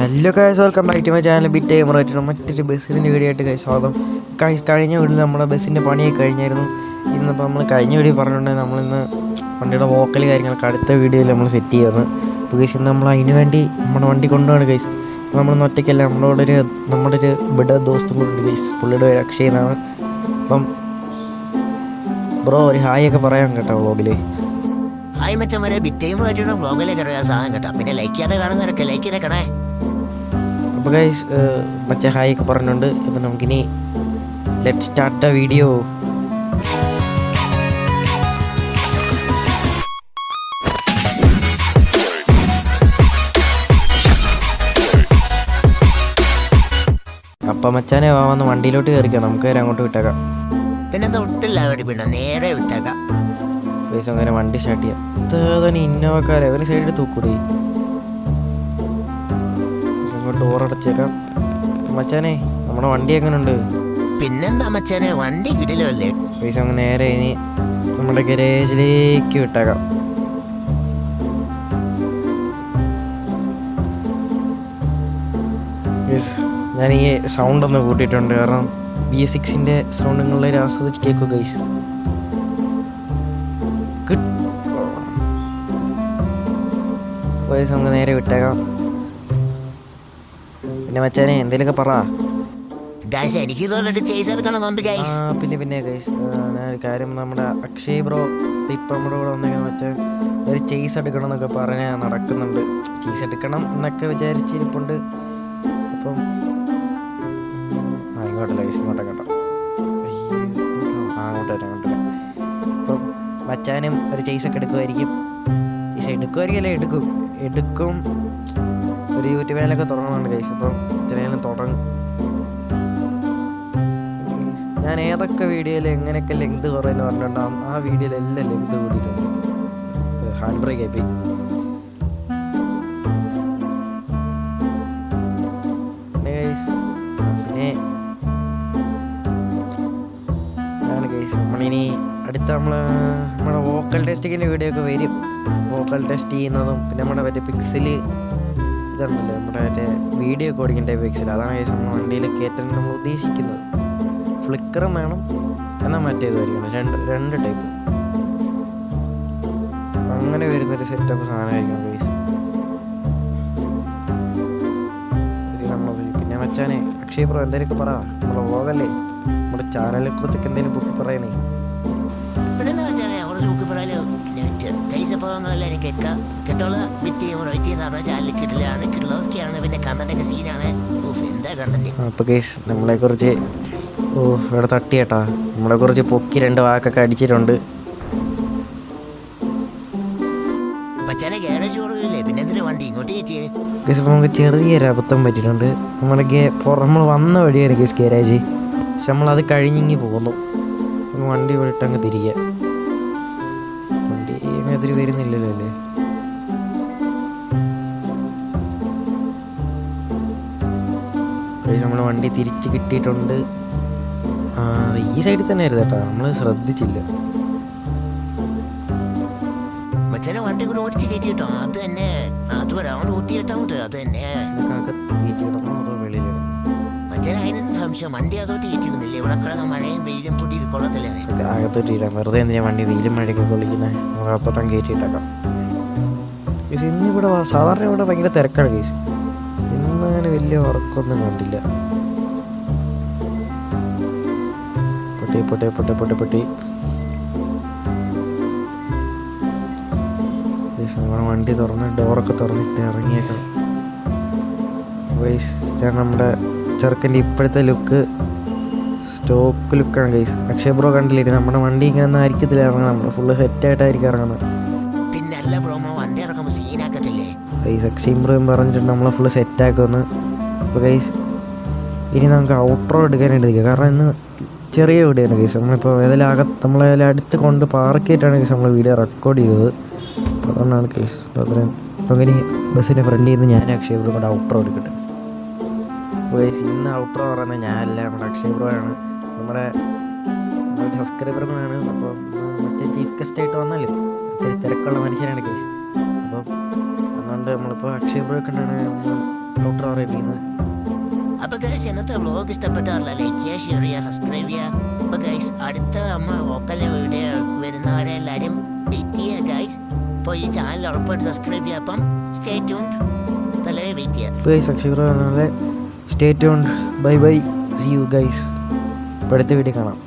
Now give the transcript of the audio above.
Hello guys welcome back to my channel bit timer ആയിട്ടാണ്. മറ്റൊരു ബസ്സിന്റെ വീഡിയോ ആയിട്ട് ഗൈസ് സ്വാഗതം. കഴി- കഴിഞ്ഞ വീട്ടിൽ നമ്മുടെ ബസ്സിന്റെ പണിയൊക്കെ കഴിഞ്ഞായിരുന്നു. ഇന്നിപ്പോൾ നമ്മൾ കഴിഞ്ഞ വീഡിയോ പറഞ്ഞിട്ടുണ്ടെങ്കിൽ നമ്മളിന്ന് വണ്ടിയുടെ വോക്കൽ കാര്യങ്ങളൊക്കെ അടുത്ത വീഡിയോയിൽ നമ്മൾ സെറ്റ് ചെയ്യുന്നത് അപ്പോൾ ഗൈസ് ഇന്ന് നമ്മൾ അതിന് വേണ്ടി നമ്മുടെ വണ്ടി കൊണ്ടുപോകണം ഗൈസ് അപ്പോൾ നമ്മൾ ഒറ്റയ്ക്കല്ല നമ്മളോട് ഒരു നമ്മുടെ ഒരു ബിഡ ദോസ്തും കൂടെ ഉണ്ട് ഗൈസ് പുള്ളിയുടെ പേര് അക്ഷയ് എന്നാണ്. അപ്പം ബ്രോ ഒരു ഹായ് ഒക്കെ പറയാൻ കേട്ടോ വ്ളോഗിൽ ഹായ് മച്ചന്മാരെ ടൈമർ ആയിട്ടുള്ള വ്ലോഗിലേക്ക് അറിയാൻ സാധനം കേട്ടോ. പിന്നെ ലൈക്ക് ചെയ്യാതെ കാണുന്നവരൊക്കെ ലൈക്ക് ചെയ്തേക്കണേ. അപ്പോൾ ഗൈസ് മറ്റേ ഹായ് ഒക്കെ പറഞ്ഞുകൊണ്ട് ഇപ്പം നമുക്കിനി ലെറ്റ് സ്റ്റാർട്ട് എ വീഡിയോ അപ്പം മച്ചാനെ വാ വന്ന് വണ്ടിയിലോട്ട് കയറിക്കാം നമുക്ക് നേരെ അങ്ങോട്ട് വിട്ടേക്കാം. പിന്നെ ഒട്ടില്ല അവിടെ പിന്നെ നേരെ വിട്ടേക്കാം. പൈസ അങ്ങനെ വണ്ടി സ്റ്റാർട്ട് ചെയ്യാം. ഇന്നോക്കാരെ അവന് സൈഡിൽ തൂക്കൂടി. ഇങ്ങോട്ട് ഡോർ അടച്ചേക്കാം. മച്ചാനെ നമ്മുടെ വണ്ടി എങ്ങനെയുണ്ട് പിന്നെന്താ മച്ചാനെ വണ്ടി കിടിലല്ലേ പൈസ അങ്ങ് നേരെ ഇനി നമ്മുടെ ഗരേജിലേക്ക് വിട്ടേക്കാം. ഞാൻ ഈ സൗണ്ട് ഒന്ന് കൂട്ടിയിട്ടുണ്ട്. കാരണം ബി എസ് സിക്സിന്റെ സൗണ്ട് നിങ്ങളുടെ ആസ്വദിച്ച് കേൾക്കുക ഗൈസ് പൈസ നമുക്ക് നേരെ വിട്ടേക്കാം. പിന്നെ മച്ചാനെ എന്തെങ്കിലുമൊക്കെ പറ. എനിക്ക് ഇതുപോലെ ചേസ് എടുക്കണമെന്നുണ്ട് ആ ഗൈസ് പിന്നെ പിന്നെ ഗൈസ് ഞാനൊരു കാര്യം നമ്മുടെ അക്ഷയ് ബ്രോ ഇപ്പം നമ്മുടെ കൂടെ വന്നേക്കെന്ന് വെച്ചാൽ ഒരു ചേസ് എടുക്കണം എന്നൊക്കെ പറഞ്ഞ് നടക്കുന്നുണ്ട്. ചേസ് എടുക്കണം എന്നൊക്കെ വിചാരിച്ചിരിപ്പുണ്ട്. അപ്പം ആ ഇങ്ങോട്ടല്ല ഗൈസ് ഇങ്ങോട്ടെ കേട്ടോ. ആ അങ്ങോട്ട് വരാം അങ്ങോട്ട് വരാം. അപ്പം മച്ചാനും ഒരു ചേസ് ഒക്കെ എടുക്കുമായിരിക്കും. ചേസ് എടുക്കുമായിരിക്കും അല്ലേ? എടുക്കും. എടുക്കും. ഒരു യൂട്യൂബ് ചാനലൊക്കെ തുടങ്ങണമെന്ന് ഗൈസ് അപ്പം ഇത്രയും തുടങ്ങും. ഞാൻ ഏതൊക്കെ വീഡിയോയിൽ എങ്ങനെയൊക്കെ ലെങ്ത് കുറയെന്ന് പറഞ്ഞിട്ടുണ്ടാവും ആ വീഡിയോയിൽ എല്ലാം ലെങ്ത് കൂടിയിട്ടുണ്ട്. ഹാൻഡ് ബ്രേക്ക് ആയിപ്പോയി പിന്നെ അതാണ് അടുത്ത നമ്മൾ നമ്മുടെ വോക്കൽ ടെസ്റ്റിങ്ങിന്റെ വീഡിയോ ഒക്കെ വരും. വോക്കൽ ടെസ്റ്റ് ചെയ്യുന്നതും പിന്നെ നമ്മുടെ മറ്റേ പിക്സൽ ഇതുണ്ടല്ലോ നമ്മുടെ മറ്റേ വീഡിയോ കോഡിങ്ങിന്റെ പിക്സൽ അതാണ് ഈ സംഭവം വണ്ടിയിൽ കയറ്റാൻ നമ്മൾ ഉദ്ദേശിക്കുന്നത്. ഫ്ലിക്കറും വേണം എന്നാൽ മറ്റേത് വരികയാണ് രണ്ട് രണ്ട് ടൈപ്പ് അങ്ങനെ വരുന്നൊരു സെറ്റപ്പ് സാധനമായിരിക്കും ഗൈസ് പിന്നെ മച്ചാനെ അക്ഷയ് പ്രോ എന്തെങ്കിലുമൊക്കെ പറ. നമ്മളെ വ്ളോഗല്ലേ നമ്മുടെ ചാനലിനെ കുറിച്ചൊക്കെ എന്തെങ്കിലും ബുക്ക് പറയണേ മച്ചാനെ പറയലോ കൈസ് നിങ്ങളെല്ലാം എനിക്ക് കേട്ടോളൂ? ബിറ്റ് റൈറ്റ് എന്ന് പറഞ്ഞ ചാനലിൽ കിട്ടില്ലാണ് കിട്ടിലോസ്കിയാണ് പിന്നെ കണ്ടന്റൊക്കെ സീനാണ്. ഓഫ് എന്താ കണ്ടന്റ്? അപ്പോൾ കേസ് നമ്മളെ കുറിച്ച് ഓ ഇവിടെ തട്ടിയേട്ടാ നമ്മളെ കുറിച്ച് പൊക്കി രണ്ട് വാക്കൊക്കെ അടിച്ചിട്ടുണ്ട്. മച്ചാനെ ഗ്യാരേജ് കുറവില്ലേ പിന്നെ എന്തിനാ വണ്ടി ഇങ്ങോട്ട് കയറ്റിയേ? ഗൈസ് അപ്പോൾ നമുക്ക് ചെറിയൊരു അബദ്ധം പറ്റിയിട്ടുണ്ട്. നമ്മുടെ ഗേ നമ്മൾ വന്ന വഴിയാണ് ഗൈസ് ഗാരേജ്. പക്ഷെ നമ്മളത് കഴിഞ്ഞിങ്ങി പോകുന്നു. വണ്ടി വിട്ടങ്ങ് തിരികെ അതിൽ വരുന്നില്ലല്ലോ അല്ലേ? നമ്മൾ വണ്ടി തിരിച്ച് കിട്ടിയിട്ടുണ്ട്. ഈ സൈഡിൽ തന്നെ ആയിരുന്നു കേട്ടോ. നമ്മൾ ശ്രദ്ധിച്ചില്ല. മച്ചാനെ വണ്ടി കൂടെ ഓടിച്ച് കയറ്റി കിട്ടോ. അത് തന്നെ അത് ഊട്ടി കിട്ടാൻ കൂട്ടോ അത് തന്നെ. മച്ചാനെ അതിനൊന്നും സംശയം. വണ്ടി അതോട്ട് കയറ്റിയിടുന്നില്ല ഇവിടെ കിടന്ന മഴയും വെയിലും പൊട്ടി കൊള്ളത്തില്ലേ അകത്തോട്ട് ഇടാം വെറുതെ എന്തിനാ വണ്ടി വെയിലും മഴയൊക്കെ കൊള്ളിക്കുന്നത് നമുക്ക് അകത്തോട്ടം കയറ്റിയിട്ടാക്കാം. ഗീസ് ഇന്നിവിടെ സാധാരണ ഇവിടെ ഭയങ്കര തിരക്കാണ് ഗീസ് ഇന്ന് അങ്ങനെ വലിയ ഉറക്കമൊന്നും കണ്ടില്ല. പൊട്ടി പൊട്ടി പൊട്ടി പൊട്ടി പൊട്ടി. നമ്മുടെ വണ്ടി തുറന്ന് ഡോറൊക്കെ തുറന്നിട്ട് ഇറങ്ങിയേക്കണം വൈസ് നമ്മുടെ ചെറുക്കന്റെ ഇപ്പോഴത്തെ ലുക്ക് സ്റ്റോക്ക് ലുക്കാണ് ഗൈസ് അക്ഷയ് ബ്രോ കണ്ടില്ലേ നമ്മുടെ വണ്ടി ഇങ്ങനെ ഒന്നും ആയിരിക്കത്തില്ല ഇറങ്ങുന്നത് നമ്മൾ ഫുള്ള് ഹെറ്റായിട്ടായിരിക്കും ഇറങ്ങുന്നത്. പിന്നെ ബ്രോമോ വണ്ടി ഇറങ്ങുമ്പോൾ സീനാക്കത്തില്ലേ ഗൈസ് അക്ഷയ് ബ്രോയും പറഞ്ഞിട്ടുണ്ട് നമ്മളെ ഫുള്ള് സെറ്റാക്കുമെന്ന് അപ്പോൾ ഗൈസ് ഇനി നമുക്ക് ഔട്ടറോ എടുക്കാനായിട്ട് ഇരിക്കുക കാരണം ഇന്ന് ചെറിയ വീഡിയോയാണ് ഗൈസ് നമ്മളിപ്പോൾ ഏതെങ്കിലും അകത്ത് നമ്മളെ അടുത്ത് കൊണ്ട് പാർക്ക് ചെയ്തിട്ടാണ് ഗൈസ് നമ്മൾ വീഡിയോ റെക്കോർഡ് ചെയ്തത്. അപ്പോൾ അതുകൊണ്ടാണ് ഗൈസ് അത്രയും അപ്പോൾ ഇനി ബസ്സിന്റെ ഫ്രണ്ടിൽ നിന്ന് ഞാൻ അക്ഷയ് ബ്രോ കൂടെ ഔട്ടറോ എടുക്കട്ടെ. ഇന്ന് ഔട്ട്രോ പറയുന്നത് ഞാനല്ല നമ്മുടെ അക്ഷയ് ബ്രോ ആണ്. നമ്മുടെ സബ്സ്ക്രൈബറുകളാണ് അപ്പോൾ മറ്റേ ചീഫ് ഗസ്റ്റ് ആയിട്ട് വന്നല്ലേ? അത്ര തിരക്കുള്ള മനുഷ്യനാണ് കേസ് അപ്പം അതുകൊണ്ട് നമ്മളിപ്പോൾ അക്ഷയ് ബ്രോ കണ്ടാണ് നമ്മൾ ഔട്ടർ അറിയിക്കുന്നത് അപ്പൊ ഗൈസ് ഇന്നത്തെ വ്ലോഗ് ഇഷ്ടപ്പെട്ടാറില്ല ലൈക്ക് ചെയ്യുക ഷെയർ ചെയ്യുക സബ്സ്ക്രൈബ് ചെയ്യുക. അപ്പൊ ഗൈസ് അടുത്ത നമ്മൾ വോക്കൽ വീഡിയോ വരുന്നവരെ എല്ലാവരും വെയിറ്റ് ചെയ്യുക ഗൈസ് അപ്പോൾ ഈ ചാനൽ ഉറപ്പായിട്ട് സബ്സ്ക്രൈബ് ചെയ്യുക. അപ്പം സ്റ്റേ ട്യൂൺ എല്ലാവരും വെയിറ്റ് ചെയ്യുക. അക്ഷയ് ബ്രോ പോലെ stay tune bye bye see you guys ഇപ്പോഴത്തെ വീഡിയോ കാണാം.